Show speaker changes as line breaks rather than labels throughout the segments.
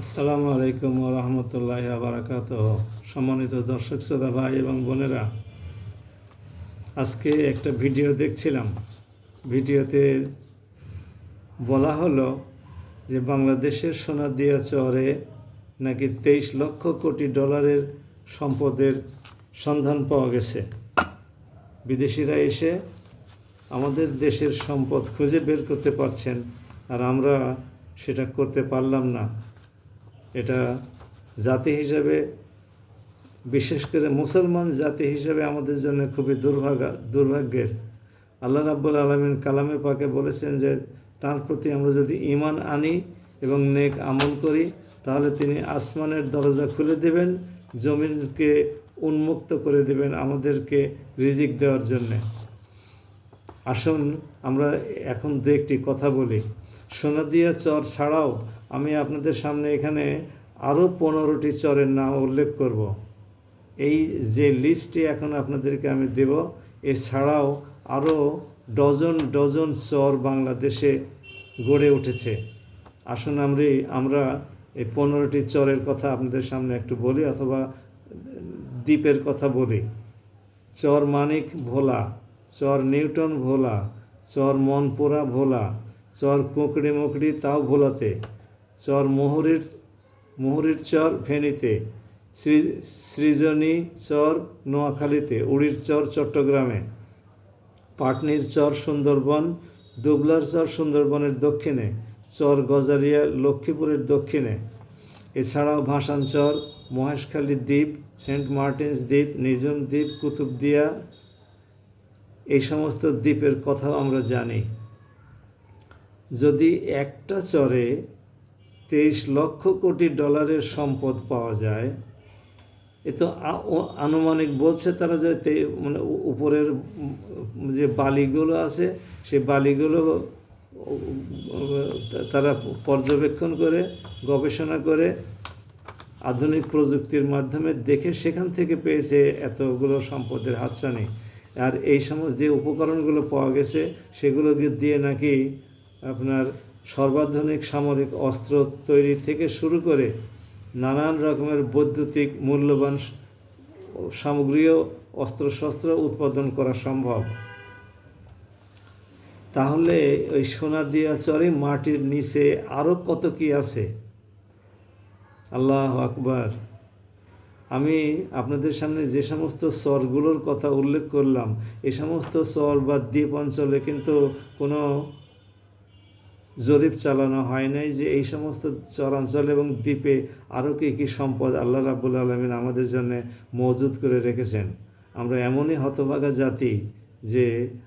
আসসালামু আলাইকুম রহমতুল্লাহ বারাকাত সম্মানিত দর্শক, শ্রোতা, ভাই এবং বোনেরা, আজকে একটা ভিডিও দেখছিলাম। ভিডিওতে বলা হলো যে বাংলাদেশের সোনাদিয়া চরে নাকি তেইশ লক্ষ কোটি ডলারের সম্পদের সন্ধান পাওয়া গেছে। বিদেশিরা এসে আমাদের দেশের সম্পদ খুঁজে বের করতে পারছেন আর আমরা সেটা করতে পারলাম না। এটা জাতি হিসাবে, বিশেষ করে মুসলমান জাতি হিসাবে আমাদের জন্য খুবই দুর্ভাগা, দুর্ভাগ্যের। আল্লাহ রাব্বুল আলমিন কালামে পাকে বলেছেন যে, তার প্রতি আমরা যদি ইমান আনি এবং নেক আমল করি, তাহলে তিনি আসমানের দরজা খুলে দেবেন, জমিনকে উন্মুক্ত করে দেবেন আমাদেরকে রিজিক দেওয়ার জন্যে। আসুন, আমরা এখন দু একটি কথা বলি। সোনাদিয়া চর ছাড়াও আমি আপনাদের সামনে এখানে আরও পনেরোটি চরের নাম উল্লেখ করব। এই যে লিস্টটি এখন আপনাদেরকে আমি দেব, এছাড়াও আরও ডজন ডজন চর বাংলাদেশে গড়ে উঠেছে। আসুন আমরা আমরা এই পনেরোটি চরের কথা আপনাদের সামনে একটু বলি অথবা দ্বীপের কথা বলি। চর মানিক ভোলা, চর নিউটন ভোলা, চর মনপুরা ভোলা চর কুঁকড়ি মুকড়ি তাও ভোলাতে, চর মোহরির মোহরির চর ফেনীতে শ্রী সৃজনী চর নোয়াখালীতে, উড়ির চর চট্টগ্রামে, পাটনির চর সুন্দরবন, দুবলার চর সুন্দরবনের দক্ষিণে, চর গজারিয়া লক্ষ্মীপুরের দক্ষিণে। এছাড়াও ভাসান চর, মহেশখালী দ্বীপ, সেন্ট মার্টিনস দ্বীপ নিজুম দ্বীপ, কুতুবদিয়া, এই সমস্ত দ্বীপের কথাও আমরা জানি। যদি একটা চরে তেইশ লক্ষ কোটি ডলারের সম্পদ পাওয়া যায়, এ তো আনুমানিক বলছে তারা যে মানে উপরের যে বালিগুলো আছে, সেই বালিগুলো তারা পর্যবেক্ষণ করে, গবেষণা করে, আধুনিক প্রযুক্তির মাধ্যমে দেখে সেখান থেকে পেয়েছে এতগুলো সম্পদের হাতছানি। আর এই সমস্ত যে উপকরণগুলো পাওয়া গেছে সেগুলোকে দিয়ে নাকি আপনার সর্বাধুনিক সামরিক অস্ত্র তৈরি থেকে শুরু করে নানান রকমের বৈদ্যুতিক মূল্যবান সামগ্রীও অস্ত্রশস্ত্র উৎপাদন করা সম্ভব। তাহলে ওই সোনা দিয়া চরে মাটির নিচে আরও কত কি আছে? আল্লাহ আকবার। আমি আপনাদের সামনে যে সমস্ত চরগুলোর কথা উল্লেখ করলাম, এ সমস্ত চর বা দ্বীপ অঞ্চলে কিন্তু কোনো জরিপ চালানো হয় নাই যে এই সমস্ত চরাঞ্চল এবং দ্বীপে আরও কী কী সম্পদ আল্লাহ রাবুল আলমিন আমাদের জন্য মজুদ করে রেখেছেন। আমরা এমনই হতভাগা জাতি যে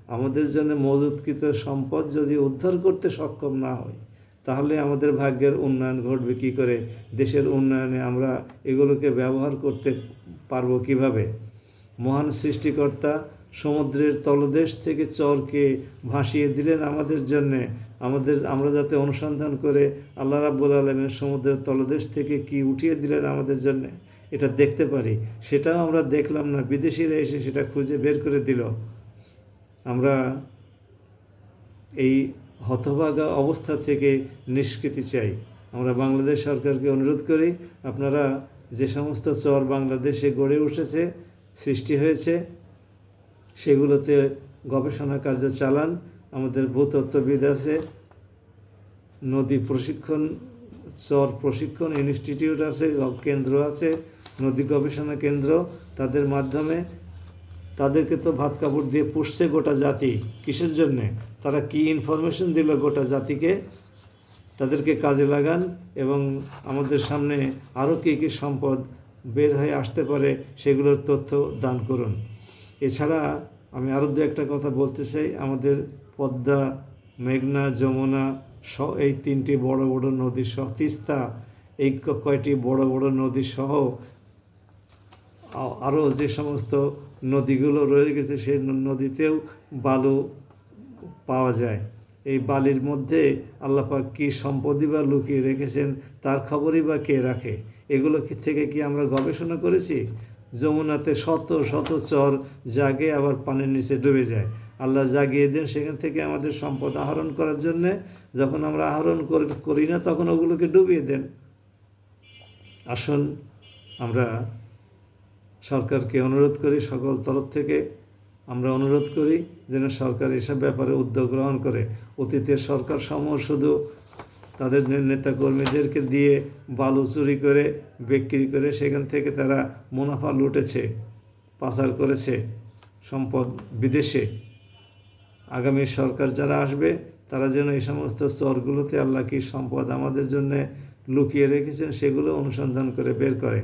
আমাদের জন্য মজুদকৃত সম্পদ যদি উদ্ধার করতে সক্ষম না হয়, তাহলে আমাদের ভাগ্যের উন্নয়ন ঘটবে কী করে? দেশের উন্নয়নে আমরা এগুলোকে ব্যবহার করতে পারব কীভাবে? মহান সৃষ্টিকর্তা সমুদ্রের তলদেশ থেকে চরকে ভাসিয়ে দিলেন আমাদের জন্যে। আমাদের, আমরা যাতে অনুসন্ধান করে আল্লাহ রাব্বুল আলমের সমুদ্রের তলদেশ থেকে কি উঠিয়ে দিলেন আমাদের জন্য, এটা দেখতে পারি। সেটাও আমরা দেখলাম না, বিদেশিরা এসে সেটা খুঁজে বের করে দিল। আমরা এই হতভাগা অবস্থা থেকে নিষ্কৃতি চাই। আমরা বাংলাদেশ সরকারকে অনুরোধ করি, আপনারা যে সমস্ত চর বাংলাদেশে গড়ে উঠেছে, সৃষ্টি হয়েছে সেগুলোতে গবেষণা কার্য চালান। আমাদের ভূতত্ত্ববিদ আছে, নদী প্রশিক্ষণ, চর প্রশিক্ষণ ইনস্টিটিউট আছে কেন্দ্র আছে, নদী গবেষণা কেন্দ্র। তাদের মাধ্যমে তাদেরকে তো ভাত কাপড় দিয়ে পুষছে গোটা জাতি। কিসের জন্যে? তারা কি ইনফরমেশন দিল গোটা জাতিকে? তাদেরকে কাজে লাগান এবং আমাদের সামনে আরও কী কী সম্পদ বের হয়ে আসতে পারে সেগুলোর তথ্য দান করুন। এছাড়া আমি আরও দু একটা কথা বলতে চাই। আমাদের পদ্মা, মেঘনা, যমুনা স এই তিনটি বড় বড় নদী সহ, তিস্তা, এই কয়টি বড় বড় নদী সহ আরও যে সমস্ত নদীগুলো রয়ে গেছে সেই নদীতেও বালু পাওয়া যায়। এই বালির মধ্যে আল্লাপাক কী সম্পদই বা লুকিয়ে রেখেছেন, তার খবরই বা কে রাখে? এগুলো থেকে কি আমরা গবেষণা করেছি? যমুনাতে শত শত চর জাগে আবার পানির নিচে ডুবে যায়। আল্লাহ জাগিয়ে দেন সেখান থেকে আমাদের সম্পদ আহরণ করার জন্যে। যখন আমরা আহরণ করি- না, তখন ওগুলোকে ডুবিয়ে দেন। আসুন, আমরা সরকারকে অনুরোধ করি, সকল তরফ থেকে আমরা অনুরোধ করি যেন সরকার এসব ব্যাপারে উদ্যোগ গ্রহণ করে। অতীতের সরকার সমূহ শুধু তাদের নেতাকর্মীদেরকে দিয়ে বালু চুরি করে বিক্রি করে সেখান থেকে তারা মুনাফা লুটেছে, পাচার করেছে, সম্পদ বিদেশে। আগামী সরকার যারা আসবে, তারা যেন এই সমস্ত চরগুলোতে আল্লাহ কি সম্পদ আমাদের জন্য লুকিয়ে রেখেছেন, সেগুলো অনুসন্ধান করে বের করে।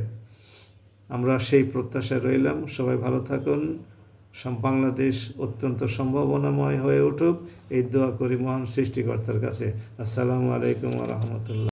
আমরা সেই প্রত্যাশায় রইলাম। সবাই ভালো থাকুন। বাংলাদেশ অত্যন্ত সম্ভাবনাময় হয়ে উঠুক। এই দোয়া করি মহান সৃষ্টিকর্তার কাছে। আসসালামু আলাইকুম রহমতুল্লাহ।